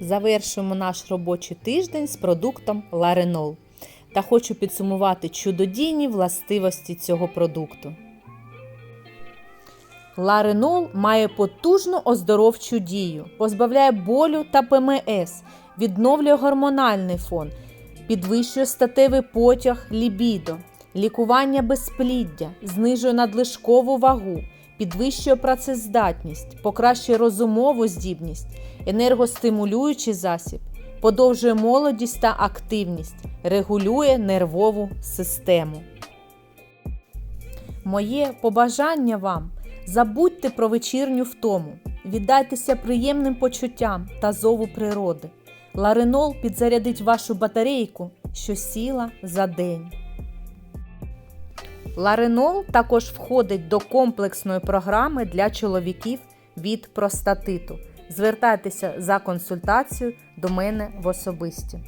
завершуємо наш робочий тиждень з продуктом Ларенол. Та хочу підсумувати чудодійні властивості цього продукту. Ларенол має потужну оздоровчу дію, позбавляє болю та ПМС, відновлює гормональний фон, підвищує статевий потяг лібідо, лікування безпліддя, знижує надлишкову вагу, підвищує працездатність, покращує розумову здібність, енергостимулюючий засіб, подовжує молодість та активність, регулює нервову систему. Моє побажання вам забудьте про вечірню втому, віддайтеся приємним почуттям та зову природи. Ларинол підзарядить вашу батарейку, що сіла за день. Ларинол також входить до комплексної програми для чоловіків від простатиту. Звертайтеся за консультацією до мене в особисті.